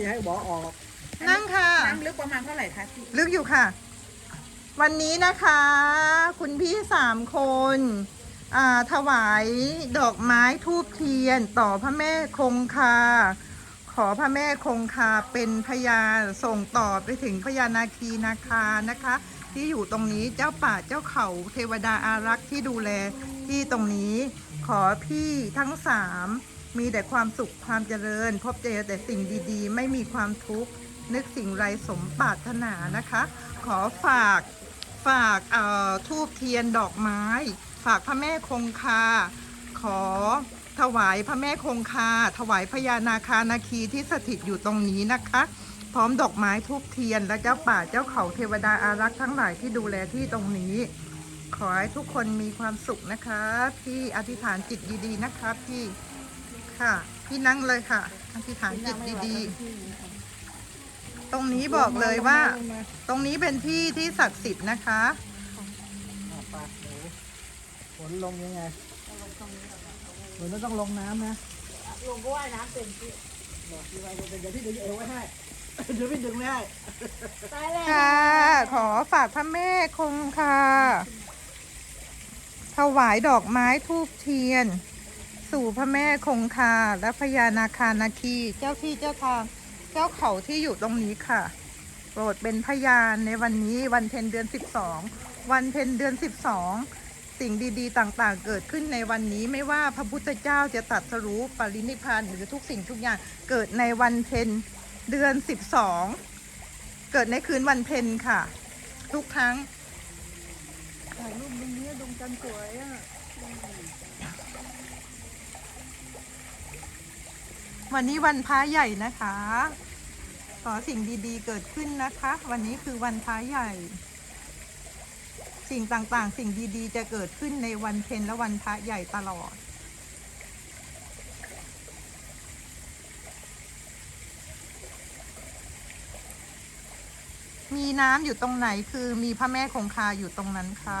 อย่าให้บอกออก นั่งค่ะ น้ำลึกประมาณเท่าไหร่คะพี่ลึกอยู่ค่ะ วันนี้นะคะ คุณพี่สามคนอ่าถวายดอกไม้ทูบเทียน ต่อพระแม่คงคา ขอพระแม่คงคาเป็นพยานส่งต่อไปถึงพญานาคีนาคานะคะ ที่อยู่ตรงนี้เจ้าป่าเจ้าเขาเทวดาอารักษ์ที่ดูแลที่ตรงนี้ขอพี่ทั้งสาม มีแต่ความสุขความเจริญ พบเจอแต่สิ่งดีๆ ไม่มีความทุกข์ นึกสิ่งไรสมปรารถนานะคะ ขอฝากฝากเอ่อทูบเทียนดอกไม้ ฝากพระแม่คงคา ขอถวายพระแม่คงคา ถวายพญานาคานาคีที่สถิตอยู่ตรงนี้นะคะ พร้อมดอกไม้ทูบเทียนและเจ้าป่าเจ้าเขาเทวดาอารักษ์ทั้งหลายที่ดูแลที่ตรงนี้ ขอให้ทุกคนมีความสุขนะคะ พี่อธิษฐานจิตดีๆนะคะพี่ ค่ะ พี่นั่งเลยค่ะอธิษฐานจิตดีๆ ตรงนี้บอกเลยว่า ตรงนี้เป็นที่ที่ศักดิ์สิทธิ์นะคะอะปากหนูฝนลงยังไงฝนไม่ต้องลงน้ำนะ ลงก็ว่ายน้ำเป็นพี่บอกพี่ไว้เดี๋ยวพี่ดึงเอวไว้ให้เดี๋ยวพี่ดึงไม่ให้ตายแล้วค่ะ ขอฝากพระแม่คงคาถวายดอกไม้ทูบเทียน สู่พระแม่คงคาและพญานาคานาคีเจ้าที่เจ้าทางเจ้าเขาที่อยู่ตรงนี้ค่ะ โปรดเป็นพยานในวันนี้วันเพ็ญเดือน12วันเพ็ญเดือน12สิ่งดีๆ ต่างๆ เกิดขึ้นในวันนี้ไม่ว่าพระพุทธเจ้าจะตรัดสรู้ปรินิพพานหรือทุกสิ่งทุกอย่างเกิดในวันเพ็ญเดือน12เกิดในคืนวันเพ็ญค่ะ ทุกครั้งถ่ายรูปตรงนี้ดวงจันทร์สวยอะ วันนี้วันพระใหญ่นะคะ ขอสิ่งดีๆเกิดขึ้นนะคะ วันนี้คือวันพระใหญ่ สิ่งต่างๆ สิ่งดีๆ จะเกิดขึ้นในวันเพ็ญและวันพระใหญ่ตลอด มีน้ำอยู่ตรงไหนคือมีพระแม่คงคาอยู่ตรงนั้นค่ะ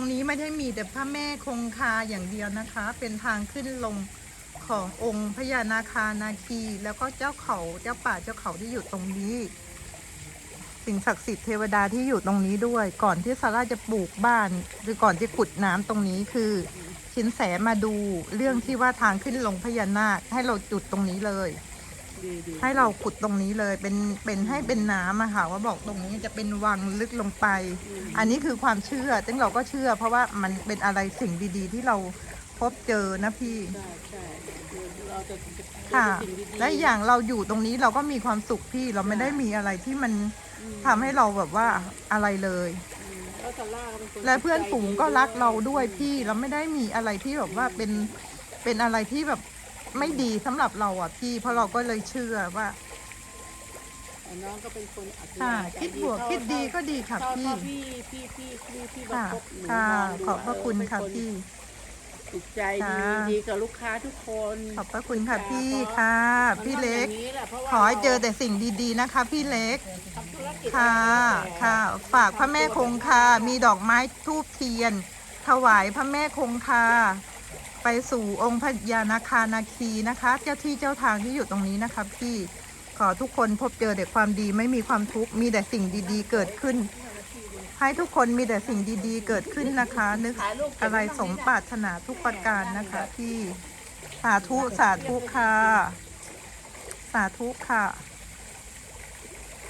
งนี้ไม่ได้มีแต่พระแม่คงคาอย่างเดียวนะคะ เป็นทางขึ้นลงขององค์พญานาคานาคี แล้วก็เจ้าเขาเจ้าป่าเจ้าเขาที่อยู่ตรงนี้ สิ่งศักดิ์สิทธิ์เทวดาที่อยู่ตรงนี้ด้วย ก่อนที่ซาร่าจะปลูกบ้าน หรือก่อนจะขุดน้ำตรงนี้คือชินแสมาดูเรื่องที่ว่าทางขึ้นลงพญานาคให้เราจุดตรงนี้เลย ให้เราขุดตรงนี้เลยเป็นเป็นให้เป็นน้ำอะค่ะ ว่าบอกตรงนี้จะเป็นวังลึกลงไป อันนี้คือความเชื่อซึ่งเราก็เชื่อ เพราะว่ามันเป็นอะไรสิ่งดีๆ ที่เราพบเจอนะพี่ใช่ใช่เราจะจะค่ะเจอสิ่งดีๆและอีกอย่างเราอยู่ตรงนี้เราก็มีความสุขพี่เราไม่ได้มีอะไรที่มันทำให้เราแบบว่าอะไรเลยอืมแล้วซาร่าก็เป็นคนและเพื่อนจิตใจฝูงก็รักเราด้วยพี่ เราไม่ได้มีอะไรที่แบบว่าเป็นเป็นอะไรที่แบบ ไม่ดีสำหรับเราอะพี่ เพราะเราก็เลยเชื่อว่าน้องก็เป็นคนอัจฉริค่ะยะคิดบวกเท่าคิดดีก็ดีค่ะเท่าพี่ เท่าพี่พี่พี่พี่พี่ประค่ะคบหนูค่ะมองดูขอบพระคุณค่ะเออเป็นนพี่ จิตใจค่ะดีดีกับลูกค้าทุกคนขอบพระคุณค่ะพี่ค่ะพี่เล็กมันต้องอย่างนี้แหละพราะว่าขอให้เจอแต่สิ่งดีๆนะคะ พี่เล็ก ทำธุรกิจค่ะ อะไรก็แล้วแต่ค่ะ ฝากพระแม่คงคามีดอกไม้ทูบเทียน ถวายพระแม่คงคา ไปสู่องค์พญานาคานาคีนะคะ เจ้าที่เจ้าทางที่อยู่ตรงนี้นะคะพี่ขอทุกคนพบเจอแต่ความดีไม่มีความทุกข์มีแต่สิ่งดีๆ เกิดขึ้น ให้ทุกคนมีแต่สิ่งดีๆ เกิดขึ้นนะคะ นึกอะไรสมปรารถนาทุกประการนะคะพี่สาธุสาธุค่ะ สาธุค่ะ